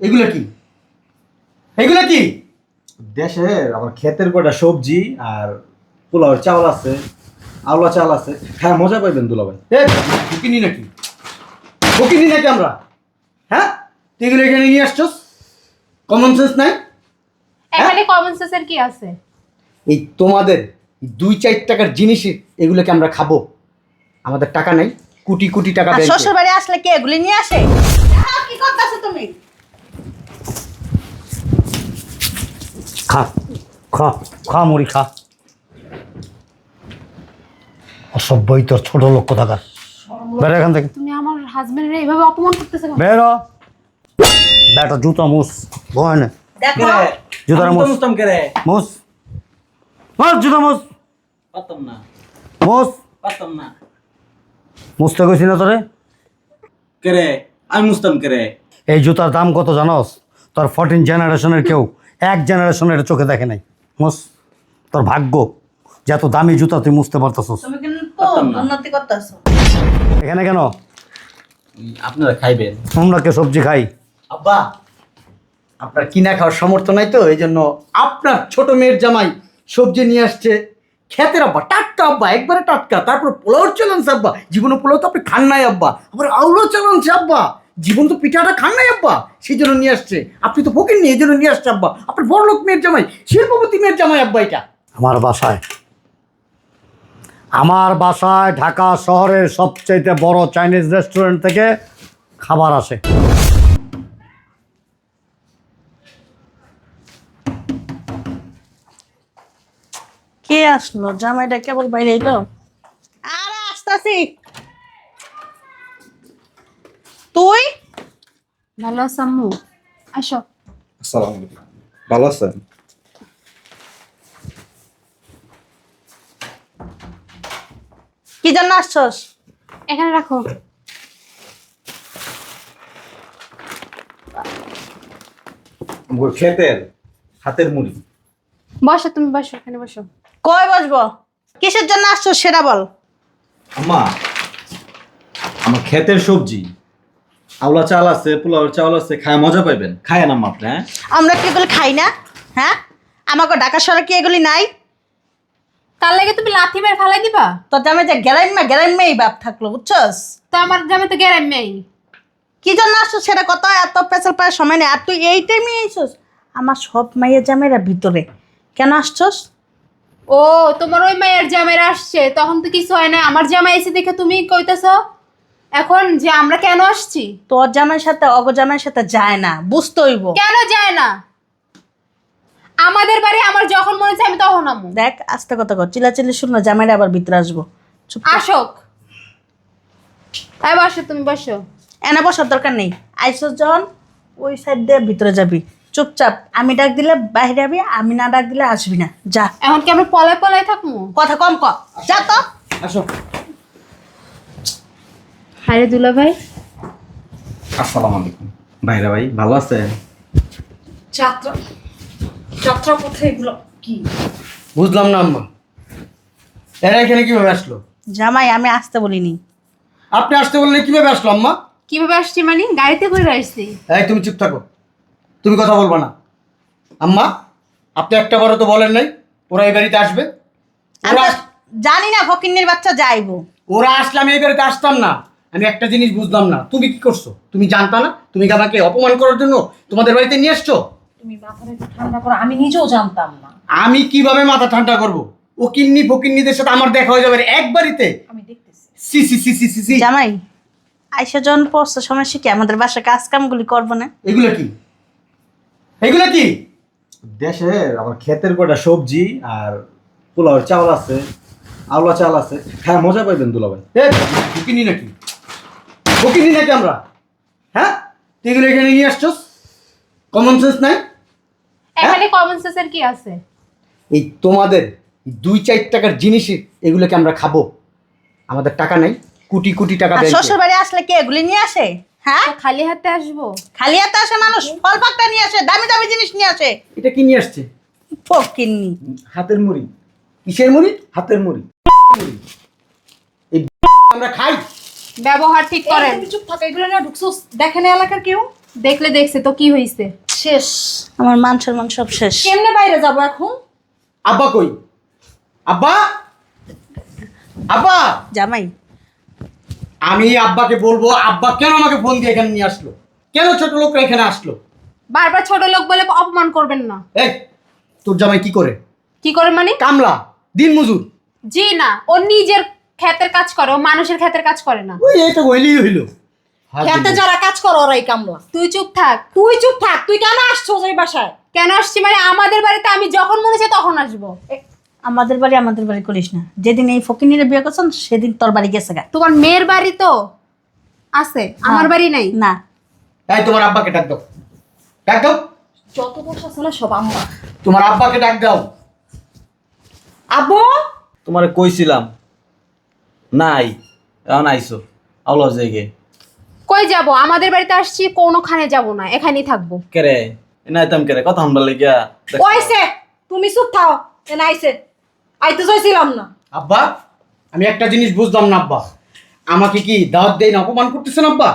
এগুলো কি? এগুলো কি? দেশের আমার ক্ষেতের কটা সবজি আর পোলাওয়ের চাল আছে আওলা চাল আছে। হ্যাঁ মজা পাইবেন দুলাভাই এ বুকিনি নাকি? বুকিনি নাকি আমরা? হ্যাঁ? তুই এগুলো এখানে নিয়ে আসছস? কমন সেন্স নাই? এখানে কমন সেন্সের কি আছে? এই তোমাদের দুই চার টাকার জিনিস এগুলোকে আমরা খাব। আমাদের টাকা নাই কোটি কোটি টাকা শ্বশুর বাড়ি আসলে কে এগুলি নিয়ে আসে? কি করতেছো তুমি? খা খা খা মুড়ি খা। অসভ্যই তোর ছোট লোক কোথাকার। বেরো এখান থেকে। তুমি আমার হাজবেন্ডের এইভাবে অপমান করতেছো কেন? বেরো বেটা জুতো মুস ভয় না। দেখো। জুতার মুস মুস্তাম করে মুস মুস জুতো মুস পারতাম না। মুস না। মুসতে কইছি না তোরে। করে আমি মুস্তাম করে এই জুতার দাম কত জানোস? তোর ফোরটিন জেনারেশনের কেউ এক জেনারেশনের এটা চোখে দেখে নাই। মুস তোর ভাগ্য যে এত দামি জুতা তুই মুছতে পারতেছস। তুমি কিন্তু উন্নতি করতেছো। এখানে কেন? আপনারা খাইবেন। আমরা কে সবজি খাই? আব্বা আপনার কিনা খাওয়ার সামর্থ্য নাই তো এই জন্য আপনার ছোট মেয়ের জামাই সবজি নিয়ে আসছে। খেতের আব্বা টাটকা আব্বা একবারে টাটকা তারপর পোলাওর চালানছে আব্বা। জীবনে পোলাও তো আপনি খান নাই আব্বা আবার আউলো চালানছে আব্বা। জীবন তো পিঠাটা খান নাই আব্বা সেই জন্য নিয়ে আসছে। আপনি তো ফকির নিয়ে এই জন্য নিয়ে আসছে আব্বা। আপনার বড় লোক মেয়ের জামাই শিল্পপতি মেয়ের জামাই আব্বা এটা। আমার বাসায়। আমার বাসায় ঢাকা শহরের সবচেয়ে বড় চাইনিজ রেস্টুরেন্ট থেকে খাবার আসে। কে আসলো? জামাইটা কেবল বাইরে এলো? আরে আসতাছি। তুই? ভালো আছো আম্মু? আসো। আসসালামু আলাইকুম। ভালো আছেন? কি জন্য আসছস? এখানে রাখো। ক্ষেতের হাতের মুড়ি। বসো তুমি বসো এখানে বসো। কই বসবো? কিসের জন্য আসছস সেটা বল। আম্মা আমার ক্ষেতের সবজি। আওলা চাল আছে পোলাওয়ের চাউল আছে খায় মজা পাইবেন। খায় না আপনি হ্যাঁ? আমরা কি এগুলি খাই না? হ্যাঁ? আমাকে ঢাকা শহরে কি এগুলি নাই? তার লাগে তুমি লাথি মেরে ফেলাই দিবা? তোর জামে যে গ্যারাইমা গ্যারাইমেই বাপ থাকল বুঝছস? তো আমার জামে তো গ্যারাম নেই কি জন্য আসছো? সেটা কত এত পেছাল পায় সময় নেই। আর তুই এই টাইমে আইসস আমার সব মাইয়ের জামাইরা ভিতরে। কেন আসছস? ও তোমার ওই মায়ের জামের আসছে। তখন তো কিছু হয় না। আমার জামাই এসে দেখে তুমি কইতেছো এখন যে আমরা কেন আসছি? তোর জামাইয়ের সাথে অগ জামাইয়ের সাথে যায় না বুঝতে হইব কেন যায় না? আমাদের বাড়ি আমার যখন মনে হচ্ছে আমি তখন আমু। দেখ আস্তে কথা কর চিলাচিলি শুনো জামাইরা আবার ভিতরে আসব। চুপ কর। আসক। তাই বসো তুমি বসো। এনে বসার দরকার নেই। আইসো যখন ওই সাইড দিয়ে ভিতরে যাবি। চুপচাপ আমি ডাক দিলে বাইরে যাবি আমি না ডাক দিলে আসবি না। যা। এখন কি আমরা পলায় পলায় থাকব? কথা কম ক। যা তো। আসো। হারে দুলা ভাই। আসসালামু আলাইকুম। ভাইরা ভাই ভালো আছেন? যাত্রা যাত্রা পথে এগুলো কি? বুঝলাম না আম্মা। এরা এখানে কীভাবে আসলো? জামাই আমি আসতে বলিনি। আপনি আসতে বললেন কীভাবে আসলো আম্মা? কীভাবে আসছি মানে? গাড়িতে করে আসছি। এই তুমি চুপ থাকো। তুমি কথা বলবা না। আম্মা আপনি একটা বারও তো বলেন নাই ওরা এই বাড়িতে আসবে। ওরা আমরা আস- জানি না ফকিন্নির বাচ্চা যাইবো। ওরা আসলে আমি এই বাড়িতে আসতাম না। আমি একটা জিনিস বুঝলাম না। তুমি কি করছ? তুমি জানতা না? তুমি কি আমাকে অপমান করার জন্য তোমাদের বাড়িতে নিয়ে এসছো তুমি মাথাটা একটু ঠান্ডা করো আমি নিজেও জানতাম না। আমি কীভাবে মাথা ঠান্ডা করব? ও কিন্নি ফকিন্নিদের সাথে আমার দেখা হয়ে যাবে এক বাড়িতে। আমি দেখতেছি। সি সি সি সি সি সি। জামাই আইসা যখন পড়ছে সময় শিখে আমাদের বাসায় কাজ কামগুলি করব না? এগুলো কি? এগুলো কি? দেশের আমার ক্ষেতের কটা সবজি আর পোলাওয়ের চাল আছে আওলা চাল আছে। হ্যাঁ মজা পাইবেন দুলাভাই। এ ফকিন্নি নাকি? ফকিন্নি নাকি আমরা? হ্যাঁ? তুই এগুলো এখানে নিয়ে আসছস? কমন সেন্স নাই? এখানে কমন সেন্সের কি আছে? এই তোমাদের দুই চার টাকার জিনিস এগুলোকে আমরা খাব। আমাদের টাকা নাই। কোটি কোটি টাকা আর শ্বশুর বাড়ি আসলে কে এগুলি নিয়ে আসে? হ্যাঁ? খালি হাতে আসব। খালি হাতে আসে মানুষ? ফল পাকটা নিয়ে আসে দামি দামি জিনিস নিয়ে আসে। এটা কি নিয়ে আসছে? ফকিন্নি। হাতের মুড়ি। কিসের মুড়ি? হাতের মুড়ি। এই আমরা খাই। ব্যবহার ঠিক করেন। চুপ থাকো এগুলো না ঢুকছো। দেখে না এলাকার কেউ? দেখলে দেখছে তো কি হয়েছে শেষ। আমার মান সম্মান সব শেষ। কেমনে বাইরে যাব এখন? আব্বা কই? আব্বা? আব্বা? জামাই। আমি আব্বাকে বলব আব্বা কেন আমাকে ফোন দিয়ে এখানে নিয়ে আসলো? কেন ছোট লোকরা এখানে আসলো? বারবার ছোট লোক বলে অপমান করবেন না। এই তোর জামাই কি করে? কি করে মানে? কামলা দিন মজুর জি না ও নিজের ক্ষেতের কাজ করে ও মানুষের ক্ষেতের কাজ করে না। ওই এইটা হইলেই হইল। খেতে যারা কাজ করো ওরাই কামলা তুই চুপ থাক। তুই চুপ থাক। তুই কেন আসছো এই বাসায়? কেন আসছি মানে আমাদের বাড়িতে আমি যখন মনে চাই তখন আসব। আমাদের বাড়ি আমাদের বাড়ি করিস না। যেদিন এই ফকিনিরে বিয়ে করছেন সেদিন তোর বাড়ি গেছে গা। তোমার মেয়ের বাড়ি তো আছে? আমার বাড়ি নাই? না। তাই তোমার আব্বাকে ডাক দাও। ডাক দাও। যত দোষ আছে না সব আম্মা। তোমার আব্বাকে ডাক দাও। আব্বু? তোমারে কইছিলাম নাই এখন আইসো আওলা জেগে কই যাব? আমাদের বাড়িতে আসছি কোনোখানে যাব না এখানেই থাকব। কেরে? এনাইতাম কেরে? কথা হামবার লাগিয়া কইছে? তুমি চুপ থাও এনে আইছে। আইতে চাইছিলাম না। আব্বা আমি একটা জিনিস বুঝলাম না আব্বা। আমাকে কি দাওয়াত দেয় না অপমান করতেছেন আব্বা?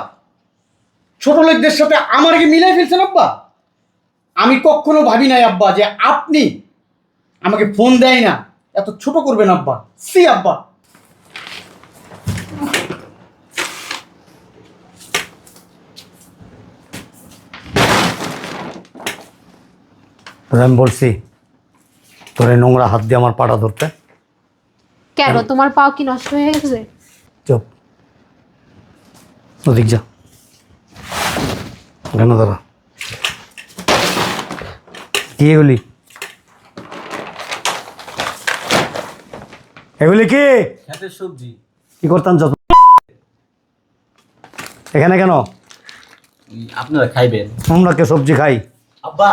ছোট লোকদের সাথে আমার কি মিলাই ফেলছেন আব্বা? আমি কখনো ভাবি নাই আব্বা যে আপনি আমাকে ফোন দেয় না। এত ছোট করবেন আব্বা। সি আব্বা। তোরে আমি বলছি তোর এই নোংরা হাত দিয়ে আমার পাটা ধরতে। কেন? তোমার পাও কি নষ্ট হয়ে গেছে? চুপ। ওদিক যা। কেন দাঁড়া। কি এগুলি? এগুলি কি? সবজি। কি করতাম যত এখানে কেন? আপনারা খাইবেন। আমরা কে সবজি খাই? আব্বা!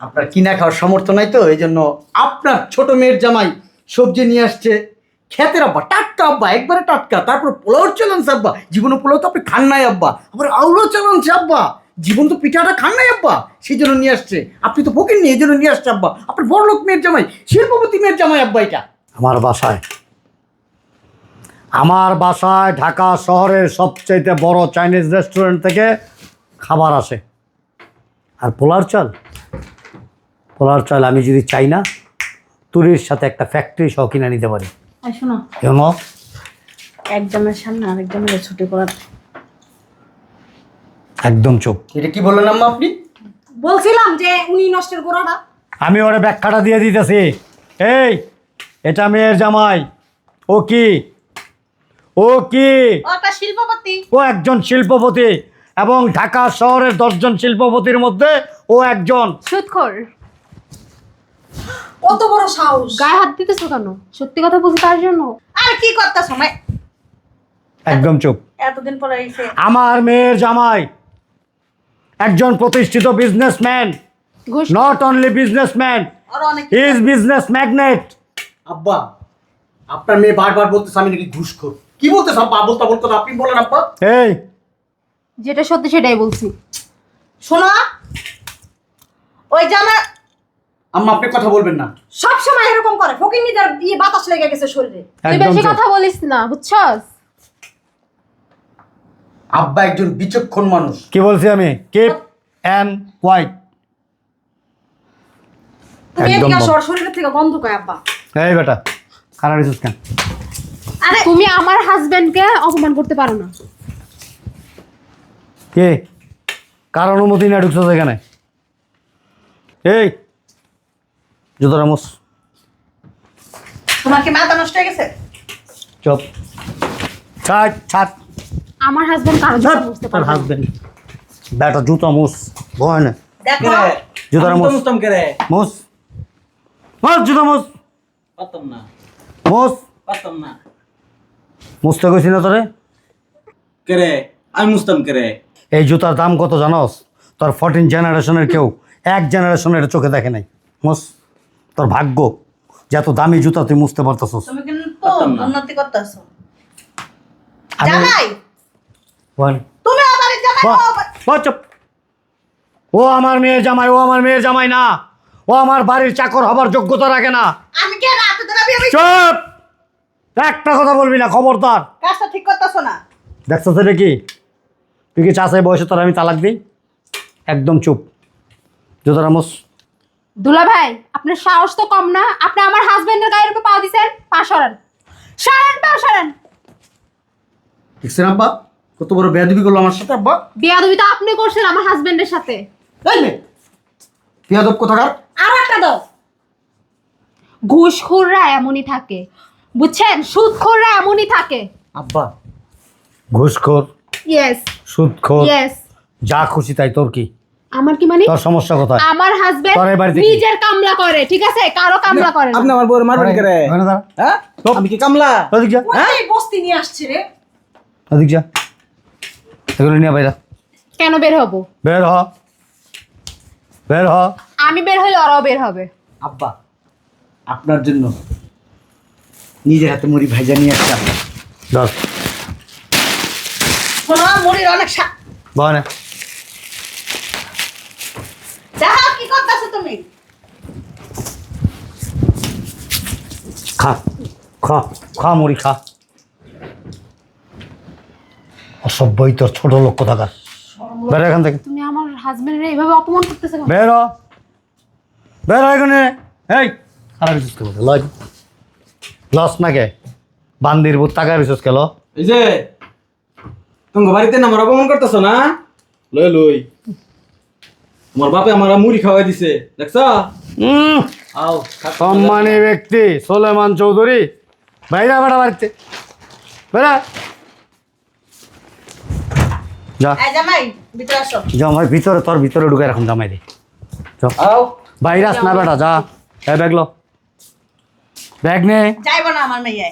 আপনার কিনা খাওয়ার সামর্থ্য নাই তো এই জন্য আপনার ছোট মেয়ের জামাই সবজি নিয়ে আসছে। খেতের আব্বা, টাটকা আব্বা, একবারে টাটকা, তারপর পোলাওর চালানছে আব্বা, জীবনে পোলাও তো আপনি খান নাই আব্বা, আবার আউলো চালানছে আব্বা, জীবন তো পিঠাটা খান নাই আব্বা সেই জন্য নিয়ে আসছে। আপনি তো ফকির নিয়ে এই জন্য নিয়ে আসছে আব্বা। আপনার বড় লোক মেয়ের জামাই, শিল্পপতি মেয়ের জামাই আব্বা এটা। আমার বাসায় আমার বাসায় ঢাকা শহরের সবচাইতে বড় চাইনিজ রেস্টুরেন্ট থেকে খাবার আসে। আর পোলার চাল? পোলার চাল আমি যদি চাই না তুরির সাথে একটা ফ্যাক্টরি সহ কিনে নিতে পারি। শোনো। কেন একজনের সামনে আরেকজনের ছুটি করার একদম চুপ। এটা কি বললেন আম্মা আপনি? বলছিলাম যে উনি নষ্টের গোড়াটা। আমি ওরে ব্যাখ্যাটা দিয়ে দিতেছি। এই এটা মেয়ের জামাই। ও কি? ও কি? ওটা শিল্পপতি। ও একজন শিল্পপতি এবং ঢাকা শহরের দশজন শিল্পপতির মধ্যে ও একজন। সুৎখর। কত বড় সাহস। গায়ে হাত দিতেছো কেন? সত্যি কথা বলছি তার জন্য? আর কি করতেছ মা? একদম চুপ। এতদিন পরে এসে আমার মেয়ের জামাই একজন প্রতিষ্ঠিত বিজনেসম্যান ঘুষ নট অনলি বিজনেসম্যান আর অনেক ইজ বিজনেস ম্যাগনেট আব্বা আপনার মেয়ে বারবার বলতেছে আমি নাকি ঘুষখোর কি বলতেছে আব্বা? বলতে বলতে আপনি বলেন আব্বা। এই। যেটা সত্যি সেটাই বলছি। শোনো ওই যে আমার আম্মা আপনি কথা বলবেন না। সব সময় এরকম করে ফকির নিজের দিয়ে বাতাস লেগে গেছে শরীরে। তুই বেশি কথা বলিস না বুঝছস? আব্বা একজন বিচক্ষণ মানুষ। কি বলছি আমি? Keep and white. তুমি একদম এদিকে। আসো শরীরের থেকে গন্ধ কয় আব্বা? এই বেটা খারাপ হয়েছিস কেন? আরে তুমি আমার হাজবেন্ডকে অপমান করতে পারো না। কে? কার অনুমতি না ঢুকছো এখানে? এই জুতো রামস। তোমার কি মাথা নষ্ট হয়ে গেছে? চপ। ছাট ছাট আমার হাজবেন্ড কারও তোর হাজবেন্ড জুতো মুস ভয় না। দেখো। মুস্তাম কেরে? মুস মুস জুতো মুস পারতাম না। মুস পারতাম না। মুসতে না তোরে? কেরে? আমি মুস্তাম কেরে? এই জুতার দাম কত জানোস? তোর ফোরটিন জেনারেশনের কেউ এক জেনারেশনের চোখে দেখে নাই। মুস তোর ভাগ্য। যে এত দামি জুতা তুই মুছতে পারতেছস। তুমি কিন্তু উন্নতি করতেছো। জামাই! তুমি আমার জামাই বাহ, ও বাহ, চুপ। ও আমার মেয়ের জামাই ও আমার মেয়ের জামাই না। ও আমার বাড়ির চাকর হবার যোগ্যতা রাখে না। আমি কে রাতে তো আমি আমি চুপ! একটা কথা বলবি না খবরদার। কাজটা ঠিক করতেছো না। দেখছ সেটা কি? তুই কি চাষে বয়সে তোর আমি তালাক দিই? একদম চুপ। জুতো রামোস দুলা ভাই আপনার সাহস তো কম না। আপনি আমার হাজবেন্ডের গায়ের উপর পা দিছেন পা সরান। সরান পা সরান। দেখছেন আব্বা? কত বড় বেয়াদবি করল আমার সাথে আব্বা? বিয়াদবি তো আপনি করছেন আমার হাজবেন্ডের সাথে। এই মেয়ে বেয়াদব কোথাকার? আর একটা দাও। ঘুষখোররা এমনই থাকে। বুঝছেন? সুদখোররা এমনই থাকে। আব্বা ঘুষখোর ইয়েস সুদখোর ইয়েস যা খুশি তাই তোর কি? আমার কি মানে? তোর সমস্যা কোথায়? আমার হাজবেন্ড? নিজের কামলা করে ঠিক আছে? কারও কামলা করে আপনি আমার বউর মারবেন কে রে হ্যাঁ? আমি কি কামলা? ওদিক যা। ওই বস্তি নিয়ে আসছে রে। ওদিক যা। এগুলো নিয়ে বাইরা। কেন বের হব? বের হ। বের হ। আমি বের হলে ওরাও বের হবে। আব্বা আপনার জন্য নিজের হাতে মুড়ি ভাইজা নিয়ে দশ শোনো মুড়ির অনেক বনে যাও কি করতেছো তুমি খা খা খা মুড়ি খা। অসভ্যই তোর ছোট লোক কোথাকার। বের এখান থেকে। তুমি আমার হাজবেন্ডের এইভাবে অপমান করতেছে কেন? বের। বের এখানে। এই খারাপ রিসোর্স কে বলতে লয়। লস না কে বান্দির বুত টাকা রিসোর্স কেলো এই যে তোমার বাড়িতে না আমার অপমান করতেছো না? লই লই তোমার বাপে আমার মুড়ি খাওয়াই দিছে দেখছ? খাও। সম্মানী ব্যক্তি সোলেমান চৌধুরী বাইরা বেড়া বাড়িতে। বেড়া। যা। জামাই ভিতরে আসো। জামাই ভিতরে তোর ভিতরে ঢুকে রাখুন জামাই দে চল আও। বাইরাস না বেটা যা। এ ব্যাগ লো। ব্যাগ নে। যাইবো না আমার মেয়ে।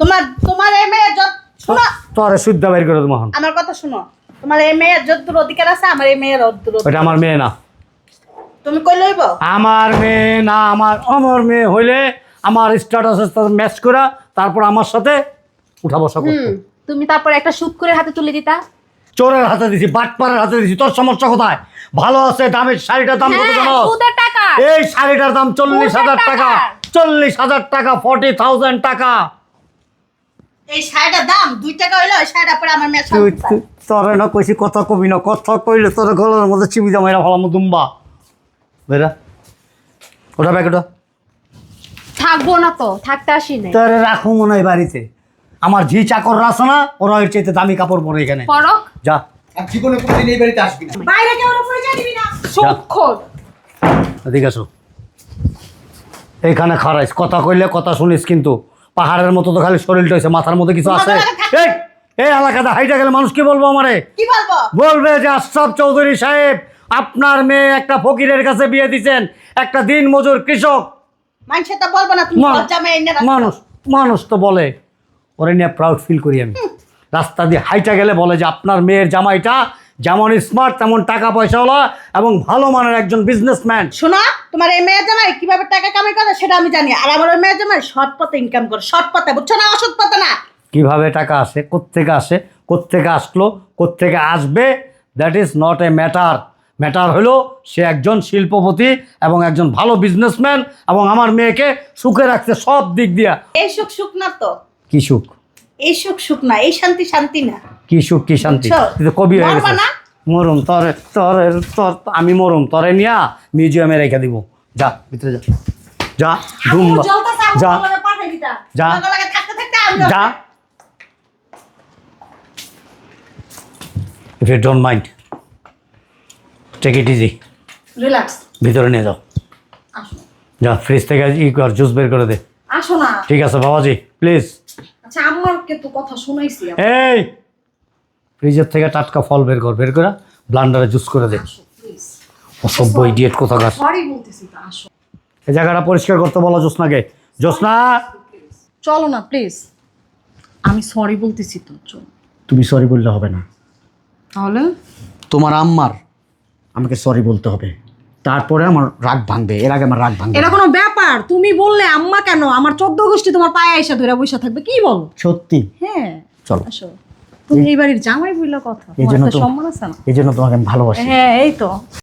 তোমার তোমার এই মেয়ের যত শোনো। তোর শুদ্ধ বাইর করে এখন। আমার কথা শোনো। তোমার এই মেয়ের যদ্দুর অধিকার আছে আমার এই মেয়ের অদ্দুর অধিকার। ওইটা আমার মেয়ে না। তুমি কই লইব? আমার মেয়ে না আমার আমার মেয়ে হইলে আমার স্ট্যাটাসের সাথে ম্যাচ করা তারপর আমার সাথে উঠা বসা করতো। তুমি তারপর একটা সুৎকুরের হাতে তুলে দিতা? চোরের হাতে দিছি বাটপাড়ের হাতে দিছি তোর সমস্যা কোথায়? ভালো আছে দামের শাড়িটার দাম কত হ্যাঁ জানো? এই শাড়িটার দাম চল্লিশ হাজার টাকা? চল্লিশ হাজার টাকা ফর্টি থাউজেন্ড টাকা। এই শাড়িটার দাম দুই টাকা হইলে শাড়িটা পরে আমার মেয়ে তোরে না কইছি কথা কবি না কথা কইলে তোর গলার মধ্যে চিবি জামাইরা ভালো দুম্বা। বেরা। ওটা ব্যাগ ওটা থাকব না তো থাকতে আসি নাই। তোরে রাখো মনে হয় বাড়িতে। আমার ঝি চাকররা আছে না ওরা এর চাইতে দামি কাপড় পরে এখানে। পরক। যা। আর জীবনে কোনোদিন এই বাড়িতে আসবি না। বাইরে কেউ পরিচয় দিবি না। এদিকে আসো। এইখানে খারাইস। কথা কইলে কথা শুনিস কিন্তু। পাহাড়ের মতো তো খালি শরীরটা হয়েছে মাথার মধ্যে কিছু আছে। এই এলাকাতে হাইটা গেলে মানুষ কি বলব আমারে? কি বলব? বলবে যে আশরাফ চৌধুরী সাহেব আপনার মেয়ে একটা ফকিরের কাছে বিয়ে দিচ্ছেন একটা দিন মজুর কৃষক। মানুষে তো বলব না তুমি মা- লজ্জা মেয়ে এনে রাখো। মানুষ মানুষ তো বলে ওরে নিয়ে প্রাউড ফিল করি আমি। রাস্তা দিয়ে হাইটা গেলে বলে যে আপনার মেয়ের জামাইটা যেমন স্মার্ট তেমন টাকা পয়সাওয়ালা এবং ভালো মানের একজন বিজনেসম্যান শোনো তোমার এই মেয়ে জামাই কীভাবে টাকা কামাই করে সেটা আমি জানি। আর আমার ওই মেয়ের জামাই সৎ পথে ইনকাম করে সৎ পথে বুঝছ না? অসৎ পথে না? কীভাবে টাকা আসে কোত্থেকে আসে কোত্থেকে আসলো কোত্থেকে আসবে that is not a matter matter হলো সে একজন শিল্পপতি এবং একজন ভালো বিজনেসম্যান এবং আমার মেয়েকে সুখে রাখছে সব দিক দিয়া। এই সুখ সুখ না তো? কি সুখ? এই সুখ সুখ না এই শান্তি শান্তি না। কি সুখ কি শান্তি? কবি হয়ে গেছিস মরুম তরে তরে তোর আমি মরুম তরে নিয়া মিউজিয়ামে রেখে দিব। যা ভিতরে যা। যা ধুম যা। যা। যা। If you don't mind take it easy relax ভিতরে নিয়ে যাও। যা ফ্রিজ থেকে ই কর জুস বের করে দে। আসো না। ঠিক আছে বাবাজি প্লিজ আচ্ছা আম্মাকে তো কথা শুনাইছি এই! ফ্রিজের থেকে টাটকা ফল বের কর বের করে ব্লান্ডারে জুস করে দে। অসভ্য ইডিয়েট কোথাকার। সরি বলতেছি তো আসো। এই জায়গাটা পরিষ্কার করতে বলো জোসনাকে জোসনা চলো না প্লিজ আমি সরি বলতেছি তো চল। তুমি সরি বললে হবে না। তাহলে? তোমার আম্মার আমাকে সরি বলতে হবে। তারপরে আমার রাগ ভাঙবে এর আগে আমার রাগ ভাঙবে এটা কোনো ব্যাপার তুমি বললে আম্মা কেন? আমার চোদ্দ গোষ্ঠী তোমার পায়ে আইসা ধরে বসে থাকবে কি বল? সত্যি? হ্যাঁ চলো। আসো। তুমি এই বাড়ির জামাই বুঝলো কথা এই জন্য সম্মান আছে না? এই জন্য তোমাকে আমি ভালোবাসি। হ্যাঁ এই তো।